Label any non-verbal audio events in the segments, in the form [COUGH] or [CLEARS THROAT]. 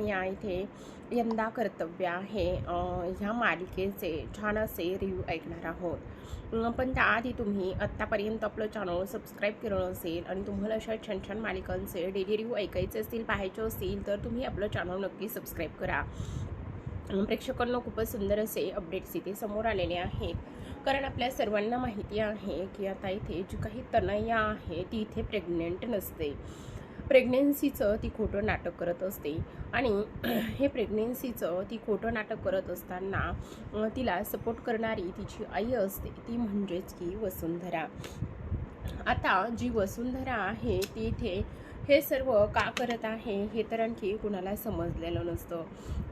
या इथे यंदा कर्तव्य आहे ह्या मालिकेचे छान असे रिव्ह्यू ऐकणार आहोत. पण त्याआधी तुम्ही आत्तापर्यंत आपलं चॅनल सबस्क्राईब केलं नसेल आणि तुम्हाला अशा छान छान मालिकांचे डेली रिव्ह्यू ऐकायचे असतील पाहायचे असतील तर तुम्ही आपलं चॅनल नक्की सबस्क्राईब करा. प्रेक्षकांना खूपच सुंदर असे अपडेट्स इथे समोर आलेले आहेत. कारण आपल्या सर्वांना माहिती आहे की आता इथे जी काही तनया आहे ती इथे प्रेग्नंट नसते. प्रेग्नेन्सीचं ती खोटं नाटक करत असते. आणि [CLEARS THROAT] हे प्रेग्नेन्सीचं ती खोटं नाटक करत असताना तिला सपोर्ट करणारी तिची आई असते ती म्हणजेच की वसुंधरा. आता जी वसुंधरा आहे ती इथे हे सर्व का करत आहे हे तर आणखी कुणाला समजलेलं नसतं.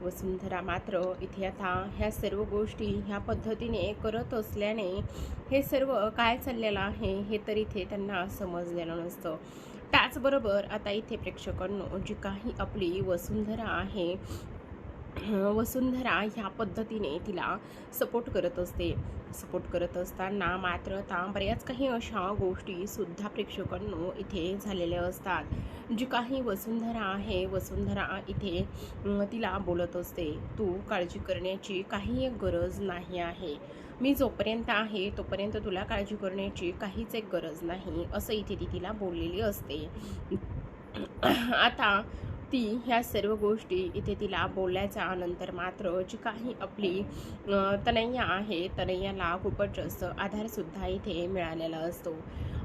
वसुंधरा मात्र इथे आता ह्या सर्व गोष्टी ह्या पद्धतीने करत असल्याने हे सर्व काय चाललेलं आहे हे तर इथे त्यांना समजलेलं नसतं. त्याचबरोबर आता इथे प्रेक्षकांनो जी काही आपली वसुंधरा आहे वसुंधरा ह्या पद्धतीने तिला सपोर्ट करत असते. सपोर्ट करत असताना मात्र आता बऱ्याच काही अशा गोष्टीसुद्धा प्रेक्षकांनो इथे झालेल्या असतात. जी काही वसुंधरा आहे वसुंधरा इथे तिला बोलत असते. तू काळजी करण्याची काही एक गरज नाही आहे. मी जोपर्यंत आहे तोपर्यंत तुला काळजी करण्याची काहीच एक गरज नाही असं इथे ती तिला बोललेली असते. आता ती ह्या सर्व गोष्टी इथे तिला बोलल्याच्या नंतर मात्र जी काही आपली तनैया तनय्या आहे तनय्याला खूपच जास्त आधारसुद्धा इथे मिळालेला असतो.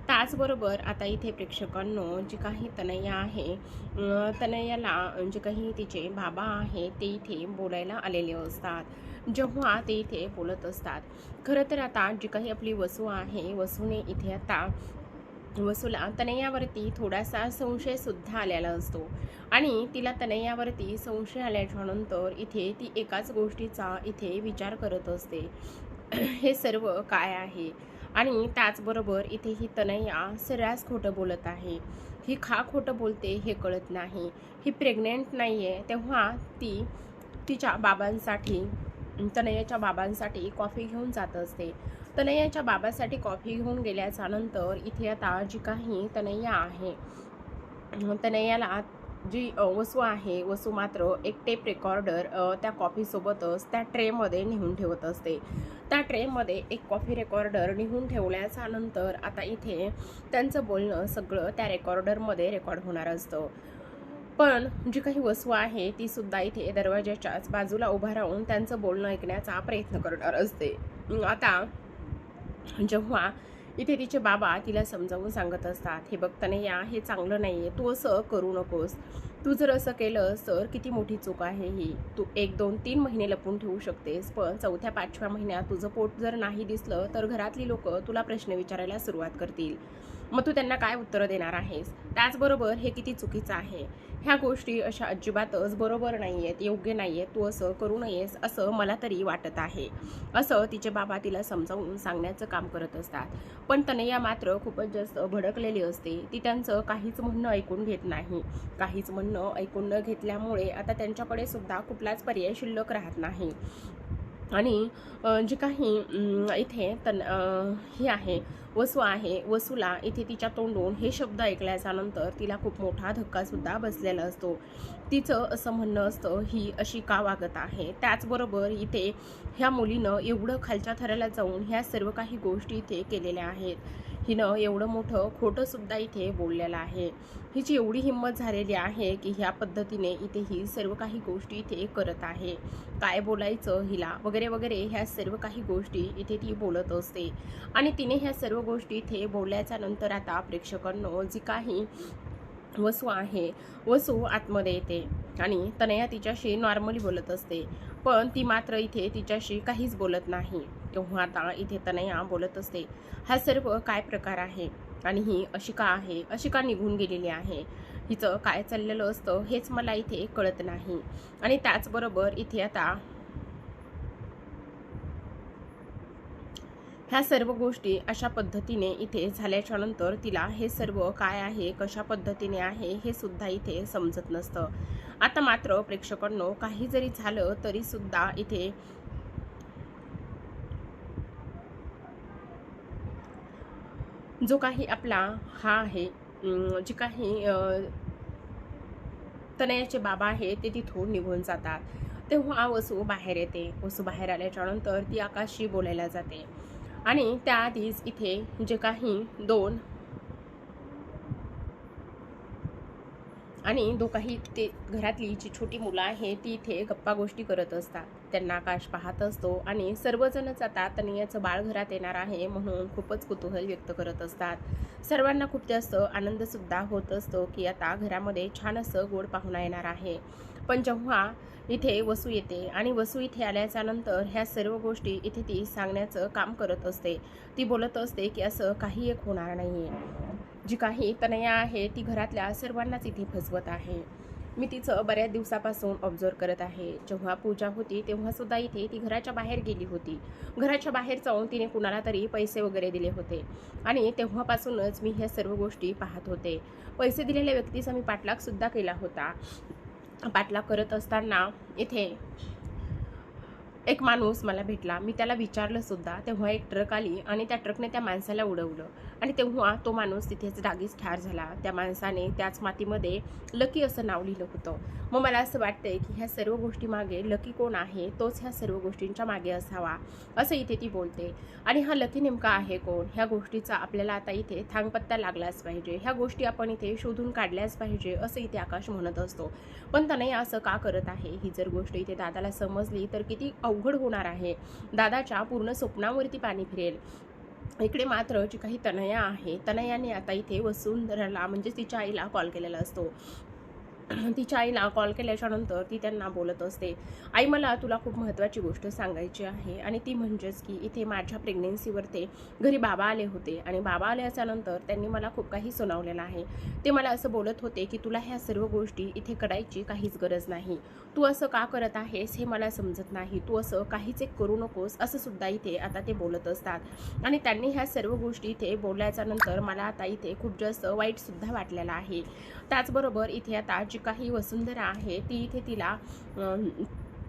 त्याचबरोबर आता इथे प्रेक्षकांनो जी काही तनय्या आहे तनैयाला तनय्याला जे काही तिचे बाबा आहे ते इथे बोलायला आलेले असतात. जेव्हा ते इथे बोलत असतात. खरं तर आता जी काही आपली वसू आहे वसूने इथे आता वसूला तनयावरती थोडासा संशयसुद्धा आलेला असतो. आणि तिला तनयावरती संशय आल्याच्यानंतर इथे ती एकाच गोष्टीचा इथे विचार करत असते. [CLEARS THROAT] हे सर्व काय आहे? आणि त्याचबरोबर इथे ही तनया सर्रास खोटं बोलत आहे. ही खा खोटं बोलते हे कळत नाही. ही प्रेग्नेंट नाही आहे तेव्हा ती तिच्या बाबांसाठी तनयाच्या बाबांसाठी कॉफी घेऊन जात असते. तनैयाच्या बाबासाठी कॉफी घेऊन गेल्याच्यानंतर इथे आता जी काही तनैया आहे तनैयाला जी वसू आहे वसू मात्र एक टेप रेकॉर्डर त्या कॉफीसोबतच त्या ट्रेमध्ये नेहून ठेवत असते. त्या ट्रेमध्ये एक कॉफी रेकॉर्डर निघून ठेवल्याच्या नंतर आता इथे त्यांचं बोलणं सगळं त्या रेकॉर्डरमध्ये रेकॉर्ड होणार असतं. पण जी काही वस्तू आहे ती सुद्धा इथे दरवाजाच्याच बाजूला उभा राहून त्यांचं बोलणं ऐकण्याचा प्रयत्न करणार असते. आता जेव्हा इथे तिचे बाबा तिला समजावून सांगत असतात हे बघताना या हे चांगलं नाही आहे तू असं करू नकोस. तू जर असं केलंस तर किती मोठी चूक आहे ही. तू एक दोन तीन महिने लपून ठेवू शकतेस पण चौथ्या पाचव्या महिन्यात तुझं पोट जर नाही दिसलं तर घरातली लोक तुला प्रश्न विचारायला सुरुवात करतील. मग तू त्यांना काय उत्तरं देणार आहेस? त्याचबरोबर हे किती चुकीचं आहे? ह्या गोष्टी अशा अजिबातच बरोबर नाही आहेत योग्य नाही आहेत तू असं करू नयेस असं मला तरी वाटत आहे. असं तिचे बाबा तिला समजावून सांगण्याचं काम करत असतात. पण तनया मात्र खूपच जास्त भडकलेली असते. ती त्यांचं काहीच म्हणणं ऐकून घेत नाही. काहीच म्हणणं ऐकून न घेतल्यामुळे आता त्यांच्याकडे सुद्धा कुठलाच पर्याय शिल्लक राहत नाही. आणि जे काही इथे तन हे आहे वसू आहे वसूला इथे तिच्या तोंडून हे शब्द ऐकल्याच्या नंतर तिला खूप मोठा धक्कासुद्धा बसलेला असतो. तिचं असं म्हणणं असतं ही अशी का वागत आहे? त्याचबरोबर इथे ह्या मुलीनं एवढं खालच्या थराला जाऊन ह्या सर्व काही गोष्टी इथे केलेल्या आहेत. हिनं एवढं मोठं खोटंसुद्धा इथे बोललेलं आहे. हिची एवढी हिंमत झालेली आहे की ह्या पद्धतीने इथे ही सर्व काही गोष्टी इथे करत आहे. काय बोलायचं हिला? वगैरे वगैरे ह्या सर्व काही गोष्टी इथे ती बोलत असते. आणि तिने ह्या सर्व गोष्टी इथे बोलल्याच्या नंतर आता प्रेक्षकांनो जी काही वसू आहे वसू आतमध्ये येते. आणि तनया तिच्याशी नॉर्मली बोलत असते. पण ती मात्र इथे तिच्याशी काहीच बोलत नाही. तेव्हा आता इथे तनया बोलत असते. हा सर्व काय प्रकार आहे? आणि ही अशी का आहे? अशी का निघून गेलेली आहे? हिचं काय चाललेलं असतं? हेच मला इथे कळत नाही. आणि त्याचबरोबर इथे आता ह्या सर्व गोष्टी अशा पद्धतीने इथे झाल्याच्यानंतर तिला हे सर्व काय आहे? कशा पद्धतीने आहे? हे सुद्धा इथे समजत नसतं. आता मात्र प्रेक्षकांनो काही जरी झालं तरी सुद्धा इथे जो काही आपला हा आहे जी काही तनयाचे बाबा आहे ते तिथून निघून जातात. तेव्हा वसू बाहेर येते. वसू बाहेर आल्याच्यानंतर ती आकाशशी बोलायला जाते. आणि त्याआधीच इथे जे काही दोन आणि दो काही ते घरातली जी छोटी मुलं आहे ती इथे गप्पा गोष्टी करत असतात. त्यांना आकाश पाहत असतो आणि सर्वजणच आता तनियाचं बाळ घरात येणार आहे म्हणून खूपच कुतूहल व्यक्त करत असतात. सर्वांना खूप जास्त आनंद सुद्धा होत असतो की आता घरामध्ये छान असं गोड पाहुणा येणार आहे. पण जेव्हा इथे वसू येते आणि वसू इथे आल्याच्यानंतर ह्या सर्व गोष्टी इथे ती सांगण्याचं काम करत असते. ती बोलत असते की असं काही एक होणार नाहीये. जी काही तनया आहे ती घरातल्या सर्वांनाच इथे फसवत आहे. मी तिचं बऱ्याच दिवसापासून ऑब्झर्व करत आहे. जेव्हा पूजा होती तेव्हा सुद्धा इथे ती घराच्या बाहेर गेली होती. घराच्या बाहेर जाऊन तिने कुणाला तरी पैसे वगैरे दिले होते. आणि तेव्हापासूनच मी ह्या सर्व गोष्टी पाहत होते. पैसे दिलेल्या व्यक्तीचा मी पाठलागसुद्धा केला होता. पाठलाग करत असताना इथे एक माणूस मला भेटला. मी त्याला विचारलं सुद्धा. तेव्हा एक ट्रक आली आणि त्या ट्रकने त्या माणसाला उडवलं. आणि तेव्हा तो माणूस तिथेच डागीच ठार झाला. त्या माणसाने त्याच मातीमध्ये लकी असं नाव लिहिलं होतं. मग मला असं वाटतंय की ह्या सर्व गोष्टी मागे लकी कोण आहे? तोच ह्या सर्व गोष्टींच्या मागे असावा असं इथे ती बोलते. आणि हा लकी नेमका आहे कोण? ह्या गोष्टीचा आपल्याला आता इथे थांगपत्ता लागलाच पाहिजे. ह्या गोष्टी आपण इथे शोधून काढल्याच पाहिजे असं इथे आकाश म्हणत असतो. पण तनय असं का करत आहे? ही जर गोष्ट इथे दादाला समजली तर किती अवघड होणार आहे. दादाच्या पूर्ण स्वप्नावरती पाणी फिरेल. इकडे मात्र जी काही तनया आहे तनयाने आता इथे वसुंधराला म्हणजे तिच्या आईला कॉल केलेला असतो. [CLEARS THROAT] तिच्या आईला कॉल केल्याच्यानंतर ती त्यांना बोलत असते. आई मला तुला खूप महत्त्वाची गोष्ट सांगायची आहे आणि ती म्हणजेच की इथे माझ्या प्रेग्नेन्सीवर ते घरी बाबा आले होते आणि बाबा आल्याच्यानंतर त्यांनी मला खूप काही सुनावलेलं आहे. ते मला असं बोलत होते की तुला ह्या सर्व गोष्टी इथे करायची काहीच गरज नाही. तू असं का करत आहेस हे मला समजत नाही. तू असं काहीच एक करू नकोस असं सुद्धा इथे आता ते बोलत असतात. आणि त्यांनी ह्या सर्व गोष्टी इथे बोलल्याच्या नंतर मला आता इथे खूप जास्त वाईटसुद्धा वाटलेलं आहे. त्याचबरोबर इथे आता जी काही वसुंधरा आहे ती इथे तिला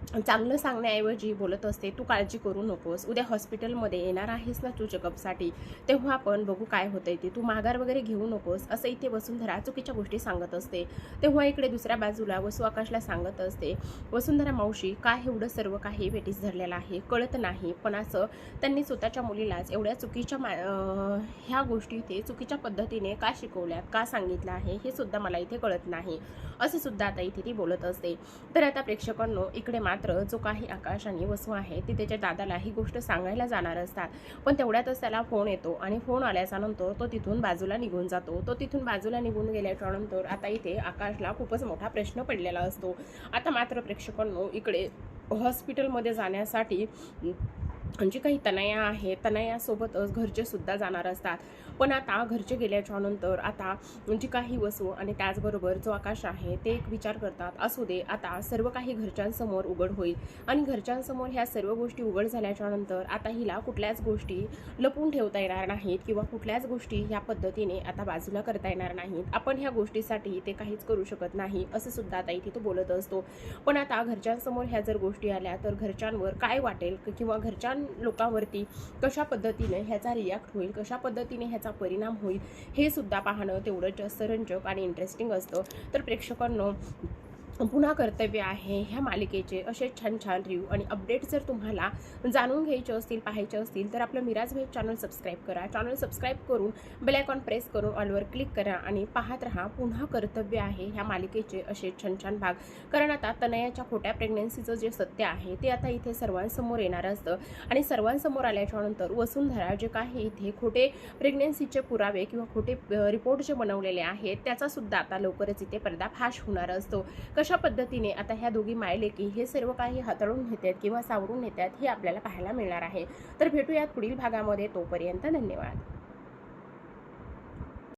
चांगलं सांगण्याऐवजी बोलत असते तू काळजी करू नकोस उद्या हॉस्पिटलमध्ये येणार आहेस ना तू चेकअपसाठी तेव्हा आपण बघू काय होतंय ते. तू माघार वगैरे घेऊ नकोस असं इथे वसुंधरा चुकीच्या गोष्टी सांगत असते. तेव्हा इकडे दुसऱ्या बाजूला वसू आकाशला सांगत असते वसुंधरा मावशी काय एवढं सर्व काही वेटीस धरलेलं आहे? कळत नाही. पण असं त्यांनी स्वतःच्या मुलीलाच एवढ्या चुकीच्या मा ह्या गोष्टी इथे चुकीच्या पद्धतीने का शिकवल्या का सांगितलं आहे हे सुद्धा मला इथे कळत नाही. असं सुद्धा आता इथे ती बोलत असते. तर आता प्रेक्षकांनो इकडे मात्र जो काही आकाश आणि वसू आहे ते त्याच्या दादाला ही गोष्ट सांगायला जाणार असतात. पण तेवढ्यातच त्याला फोन येतो आणि फोन आल्याच्यानंतर तो तिथून बाजूला निघून जातो. तो तिथून बाजूला निघून गेल्याच्यानंतर आता इथे आकाशला खूपच मोठा प्रश्न पडलेला असतो. आता मात्र प्रेक्षकांनो इकडे हॉस्पिटलमध्ये जाण्यासाठी जी म्हणजे काही तनया आहे तनयासोबतच घरचे सुद्धा जाणार असतात. पण आता घरचे गेल्याच्यानंतर आता जी काही वसू आणि त्याचबरोबर जो आकाश आहे ते एक विचार करतात असू दे आता सर्व काही घरच्यांसमोर उघड होईल. आणि घरच्यांसमोर ह्या सर्व गोष्टी उघड झाल्याच्यानंतर आता हिला कुठल्याच गोष्टी लपून ठेवता येणार नाहीत किंवा कुठल्याच गोष्टी ह्या पद्धतीने आता बाजूला करता येणार नाहीत. आपण ह्या गोष्टीसाठी ते काहीच करू शकत नाही असं सुद्धा आता इथे तो बोलत असतो. पण आता घरच्यांसमोर ह्या जर गोष्टी आल्या तर घरच्यांवर काय वाटेल? किंवा घरच्यां लोकांवरती कशा पद्धतीने ह्याचा रिॲक्ट होईल? कशा पद्धतीने ह्या ह्याचा परिणाम होईल हे सुद्धा पाहणं तेवढं जास्त रंजक आणि इंटरेस्टिंग असतं. तर प्रेक्षकांनो पुन्हा कर्तव्य आहे ह्या मालिकेचे असे छान छान रिव्ह्यू आणि अपडेट जर तुम्हाला जाणून घ्यायचे असतील पाहायचे असतील तर आपलं मिराज वेब चॅनल सबस्क्राईब करा. चॅनल सबस्क्राईब करून बेलायकॉन प्रेस करून ऑलवर क्लिक करा आणि पाहत राहा पुन्हा कर्तव्य आहे ह्या मालिकेचे असे छान छान भाग. कारण आता तनयाच्या खोट्या प्रेग्नन्सीचं जे सत्य आहे ते आता इथे सर्वांसमोर येणार असतं. आणि सर्वांसमोर आल्याच्यानंतर वसुंधरा जे काही इथे खोटे प्रेग्नन्सीचे पुरावे किंवा खोटे रिपोर्ट जे बनवलेले आहेत त्याचासुद्धा आता लवकरच इथे पर्दाफाश होणार असतो. कशा पद्धतीने आता ह्या दोघी मायलेकी हे सर्व काही हाताळून घेतात किंवा सावरून नेतात हे आपल्याला पाहायला मिळणार आहे. तर भेटूयात पुढील भागामध्ये. तोपर्यंत धन्यवाद.